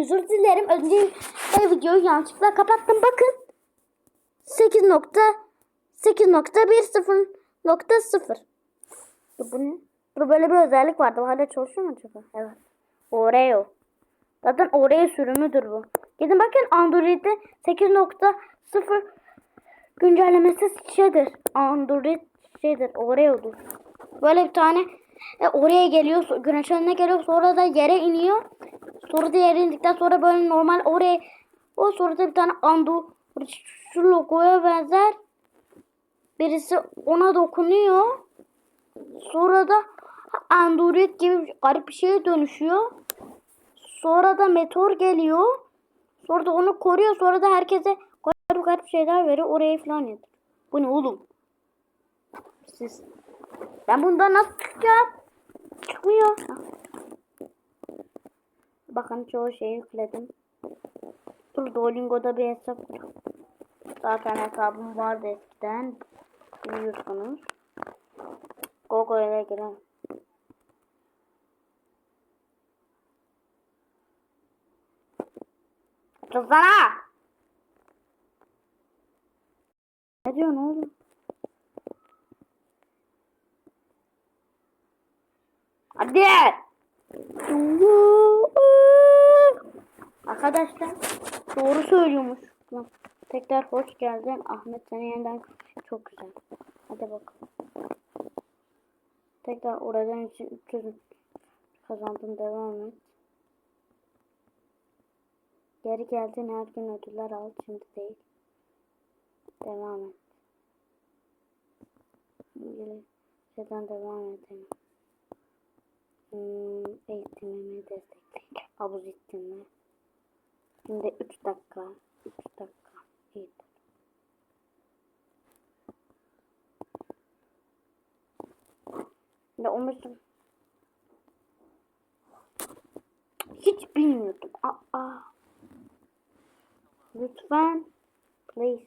özür dilerim. Önce videoyu yanlışlıkla kapattım. Bakın. 8 nokta 8.10.0 Bu bu ne? Dur böyle bir özellik vardı. Hala çalışıyor mu acaba? Evet. Oreo. Zaten Oreo sürümüdür bu. Gidin bakın Android'de 8.0 güncellemesi şeydir. Android şeydir. Oreo'dur. Böyle bir tane e, oraya geliyor. Güneş önüne geliyor. Sonra da yere iniyor. Sonra da yere indikten sonra böyle normal oraya o sonra da bir tane Android şu logoya benzer birisi ona dokunuyor. Sonra da Android gibi garip bir şeye dönüşüyor. Sonra da meteor geliyor. Sonra da onu koruyor. Sonra da herkese garip garip şeyler veriyor. Oraya falan yatır. Bu ne oğlum? Siz. Ben bundan nasıl çıkacağım? Çıkmıyor. Bakın çoğu şeyi yükledim. Dur Duolingo'da bir hesap kurayım. Zaten hesabım vardı eskiden. Biliyorsunuz. Google'a giren. Açılsana! Ne diyorsun oğlum? Hadi! Arkadaşlar doğru söylüyormuş. Tekrar hoş geldin. Ahmet seni yeniden çok güzel. Hadi bakalım. Tekrar oradan için 300 kazandım devam et. Geri geldin her gün ödüller al şimdi değil. Devam et. Şeyden devam edelim. Hmm, eğitimimi destekleyin. Havuz eğitimi. Şimdi 3 dakika. 3 dakika. İyi. Şimdi olmuşum. Hiç bilmiyordum. Aa. Lütfen. Please.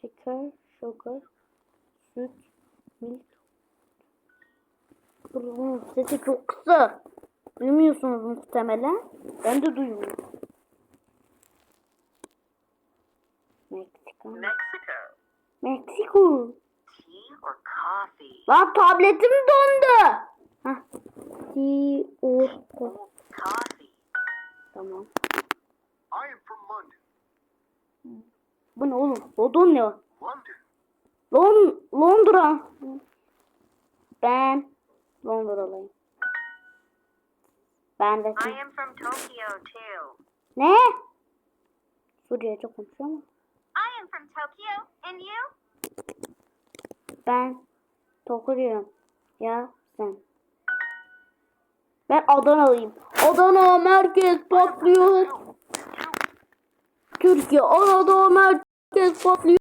Şeker, sugar, süt, milk. Bunun sesi çok kısa. Duymuyorsunuz muhtemelen. Ben de duymuyorum. Meksika. Mexico. Meksiko. Coffee? Lan tabletim dondu. Hah. Tea or coffee. Coffee. Tamam. I am from London. Bu ne oğlum? London ne? London. Lon Londra. Ben Londralıyım. Ben de I am from Tokyo too. Ne? Suriye'ce konuşuyor mu? I am from Tokyo. And you? Ben Tokyo'yum. Ya sen. Ben Adanalıyım. Adana merkez patlıyor. Türkiye Adana merkez patlıyor.